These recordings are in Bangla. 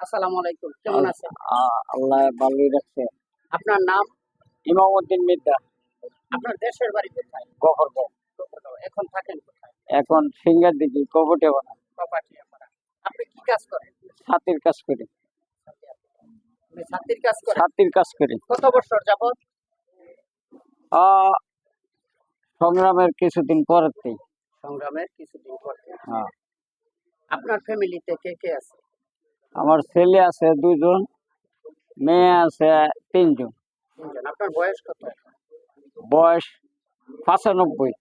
আসসালামু আলাইকুম কেমন আছেন আ- আল্লাহ ভালোই রাখছে আপনার নাম ইমামউদ্দিন মিদ্দা। আপনার দেশের বাড়ি কোথায়? গফরগাঁও এখন থাকেন কোথায়? এখন সিঙ্গার দিকে কবটে বানা আপনি কি কাজ করেন? ছাতির কাজ করি। ছাত্রীর কাজ করেন? ছাতির কাজ করি। কত বছর যাবত সংগ্রামের কিছুদিন পরেতেই সংগ্রামের কিছুদিন পর হ্যাঁ। আপনার ফ্যামিলিতে কে কে আছে? আমার ছেলে আছে দুজন মেয়ে আছে তিনজন। আপনার বয়স কত? বয়স পঁচানব্বই।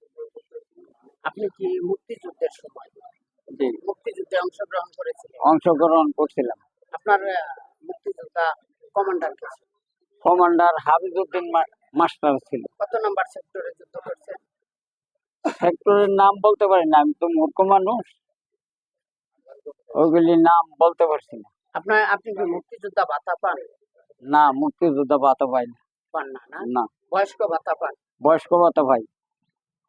আপনি কি মুক্তিযুদ্ধের সময় মুক্তিযুদ্ধে অংশগ্রহণ করেছিলেন? অংশগ্রহণ করছিলাম। আপনার মুক্তিযোদ্ধা কমান্ডার কে কমান্ডার হাবিজউদ্দিন মা- মাস্টার ছিল। কত নম্বর সেক্টরে যুদ্ধ করছেন? সেক্টরের নাম বলতে পারি না আমি তো মূর্খ মানুষ। ওইগুলির নাম বলতে পারছি না। আপনার আপনি কি মুক্তিযোদ্ধা ভাতা পান? না মুক্তিযোদ্ধা ভাতা পাই না। পান না না? বয়স্ক ভাতা পান? বয়স্ক ভাতা পাই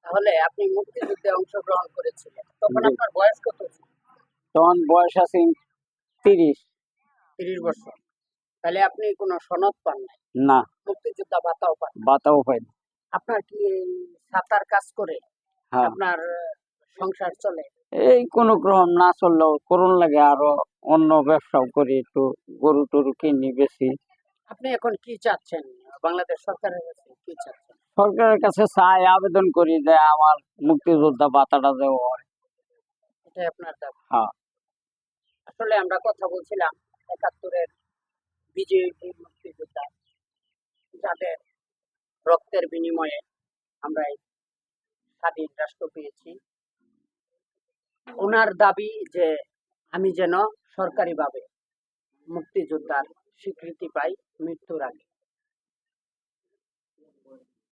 তাহলে আপনি মুক্তিযুদ্ধে অংশগ্রহণ করেছিলেন। তখন আপনার বয়স কত ছিল? তখন বয়স আছে তিরিশ। তিরিশ বছর। তাহলে আপনি কোনো সনদ পান নাই? না। মুক্তিযোদ্ধা ভাতাও পান ভাতাও পাই আপনার কি সাঁতার কাজ করে? হ্যাঁ। আপনার সংসার চলে? এই কোনো ক্রম না চললেও করুন লাগে আরও অন্য ব্যবসাও করি একটু গরু টরু কিনি বেশি। আপনি এখন কি চাচ্ছেন? বাংলাদেশ সরকারের কাছে কি চাচ্ছেন? সরকারের কাছে চাই আবেদন করি যে আমার মুক্তিযোদ্ধা ভাতাটা দেওয়া হয়। এটাই আপনার দাবি? হ্যাঁ। আসলে আমরা কথা বলছিলাম একাত্তরের বিজয়ী মুক্তিযোদ্ধা যাদের রক্তের বিনিময়ে আমরা এই স্বাধীন রাষ্ট্র পেয়েছি। ওনার দাবি যে আমি যেন সরকারিভাবে মুক্তিযোদ্ধার স্বীকৃতি পায় মৃত্যুর আগে।